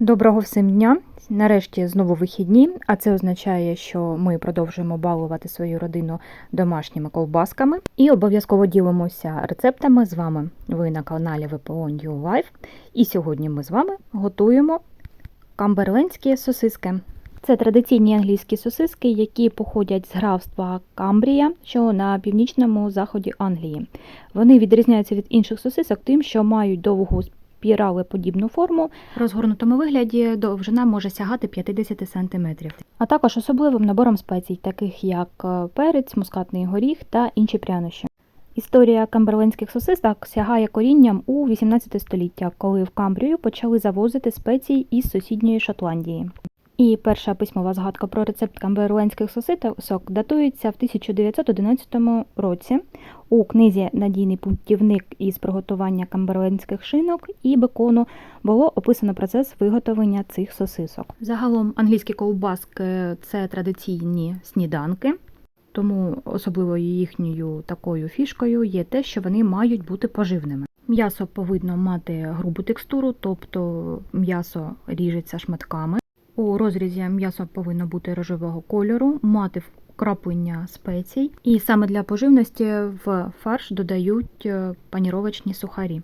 Доброго всім дня! Нарешті знову вихідні, а це означає, що ми продовжуємо балувати свою родину домашніми ковбасками і обов'язково ділимося рецептами з вами. Ви на каналі ВПО New Life. І сьогодні ми з вами готуємо камберлендські сосиски. Це традиційні англійські сосиски, які походять з графства Камбрія, що на північному заході Англії. Вони відрізняються від інших сосисок тим, що мають довгу спіралеподібну форму. В розгорнутому вигляді довжина може сягати 50 см. А також особливим набором спецій, таких як е, перець, мускатний горіх та інші прянощі. Історія камберлендських сосисок сягає корінням у 18 століття, коли в Камбрію почали завозити спеції із сусідньої Шотландії. І перша письмова згадка про рецепт камберлендських сосисок датується в 1911 році у книзі Надійний пунктівник із приготування камберлендських шинок і бекону було описано процес виготовлення цих сосисок. Загалом англійські ковбаски це традиційні сніданки. Тому особливою їхньою такою фішкою є те, що вони мають бути поживними. М'ясо повинно мати грубу текстуру, тобто м'ясо ріжеться шматками. У розрізі м'ясо повинно бути рожевого кольору, мати вкраплення спецій, і саме для поживності в фарш додають е, паніровочні сухарі.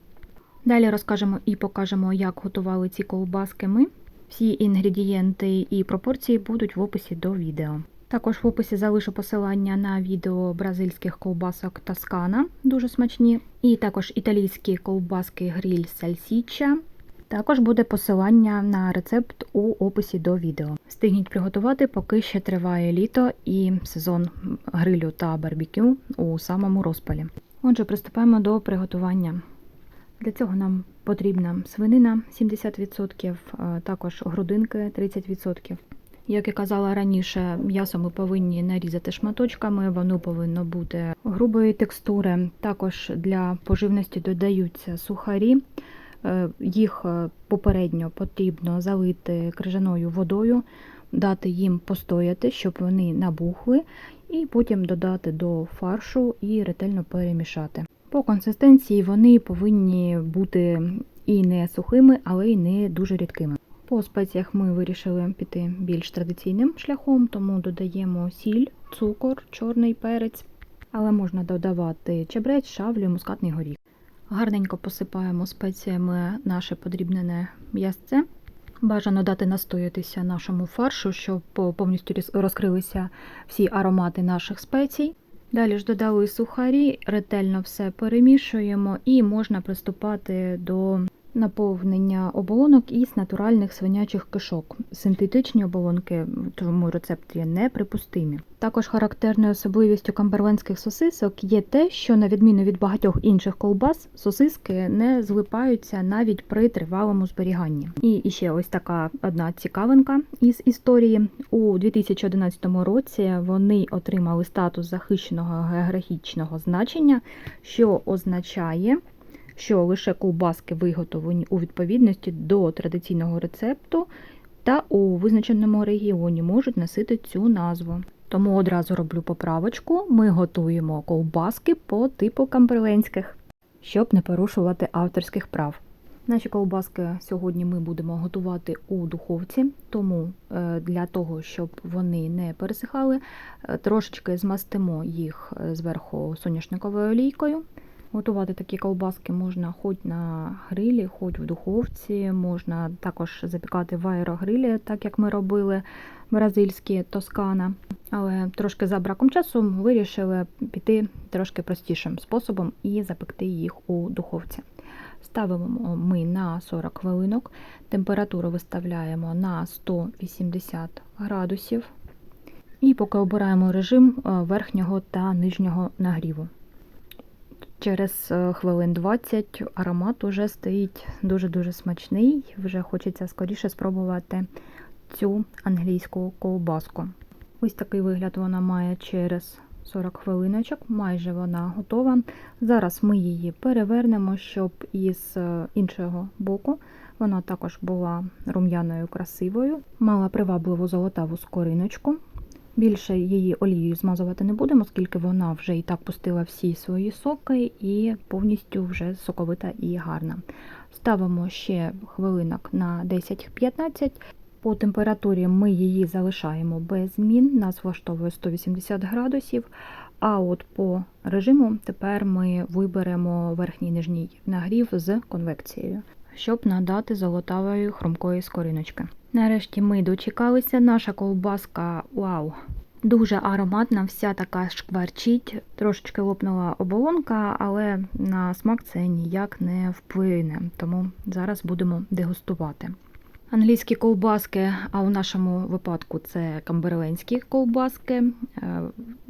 Далі розкажемо і покажемо, як готували ці ковбаски ми. Всі інгредієнти і пропорції будуть в описі до відео. Також в описі залишу посилання на відео бразильських ковбасок Тоскана, дуже смачні, і також італійські ковбаски гриль сальсіча. Також буде посилання на рецепт у описі до відео. Встигніть приготувати, поки ще триває літо і сезон грилю та барбекю у самому розпалі. Отже, приступаємо до приготування. Для цього нам потрібна свинина 70%, також грудинки 30%. Як і казала раніше, м'ясо ми повинні нарізати шматочками, воно повинно бути грубої текстури. Також для поживності додаються сухарі. Е, Їх е, попередньо потрібно залити крижаною водою, дати їм постояти, щоб вони набухли, і потім додати до фаршу і ретельно перемішати. По консистенції вони повинні бути і не сухими, але й не дуже рідкими. По спеціях ми вирішили піти більш традиційним шляхом, тому додаємо сіль, цукор, чорний перець, але можна додавати чебрець, шавлю, мускатний горіх. Гарненько посипаємо спеціями наше подрібнене м'ясце. Бажано дати настоятися нашому фаршу, щоб повністю розкрилися всі аромати наших спецій. Далі ж додали сухарі, ретельно все перемішуємо і можна приступати до наповнення оболонок із натуральних свинячих кишок. Синтетичні оболонки в цьому рецепті неприпустимі. Також характерною особливістю камберлендських сосисок є те, що, на відміну від багатьох інших ковбас, сосиски не злипаються навіть при тривалому зберіганні. І ще ось така одна цікавинка із історії. У 2011 році вони отримали статус захищеного географічного значення, що означає що лише ковбаски виготовлені у відповідності до традиційного рецепту та у визначеному регіоні можуть носити цю назву. Тому одразу роблю поправочку: ми готуємо ковбаски по типу камберленських, щоб не порушувати авторських прав. Наші ковбаски сьогодні ми будемо готувати у духовці, тому е, для того, щоб вони не пересихали, е, трошечки змастимо їх е, зверху соняшниковою олійкою. Готувати такі ковбаски можна хоч на грилі, хоч в духовці, можна також запікати в аерогрилі, так як ми робили бразильські тоскана. Але трошки за браком часу вирішили піти трошки простішим способом і запекти їх у духовці. Ставимо ми на 40 хвилинок, температуру виставляємо на 180 градусів. І поки обираємо режим е, верхнього та нижнього нагріву. Через е, хвилин 20 аромат уже стоїть дуже-дуже смачний. Вже хочеться скоріше спробувати цю англійську ковбаску. Ось такий вигляд вона має через 40 хвилиночок, майже вона готова. Зараз ми її перевернемо, щоб із е, іншого боку вона також була рум'яною красивою, мала привабливу золотаву скориночку. Більше її олією змазувати не будемо, оскільки вона вже і так пустила всі свої соки і повністю вже соковита і гарна. Ставимо ще хвилинок на 10-15. По температурі ми її залишаємо без змін, нас влаштовує 180 градусів. А от по режиму тепер ми виберемо верхній нижній нагрів з конвекцією, щоб надати золотавої хрумкої скориночки. Нарешті ми дочекалися. Наша ковбаска вау! Дуже ароматна, вся така шкварчить. Трошечки лопнула оболонка, але на смак це ніяк не вплине. Тому зараз будемо дегустувати. Англійські ковбаски, а в нашому випадку це камберленські ковбаски, е,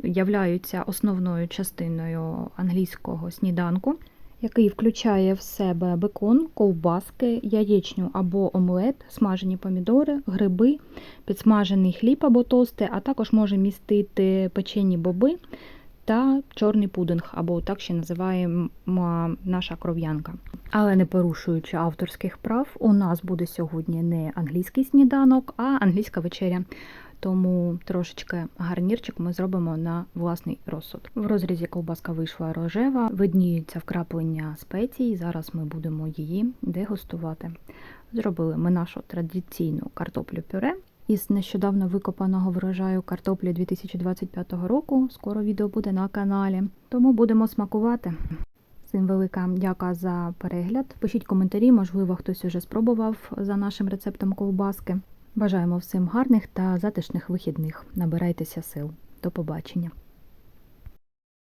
являються основною частиною англійського сніданку, який включає в себе бекон, ковбаски, яєчню або омлет, смажені помідори, гриби, підсмажений хліб або тости, а також може містити печені боби та чорний пудинг, або так ще називаємо наша кров'янка. Але не порушуючи авторських прав, у нас буде сьогодні не англійський сніданок, а англійська вечеря. Тому трошечки гарнірчик ми зробимо на власний розсуд. В розрізі ковбаска вийшла рожева, видніються вкраплення спецій. Зараз ми будемо її дегустувати. Зробили ми нашу традиційну картоплю пюре із нещодавно викопаного врожаю картоплі 2025 року. Скоро відео буде на каналі, тому будемо смакувати. Всім велика дяка за перегляд. Пишіть коментарі, можливо, хтось уже спробував за нашим рецептом ковбаски. Бажаємо всім гарних та затишних вихідних. Набирайтеся сил. До побачення!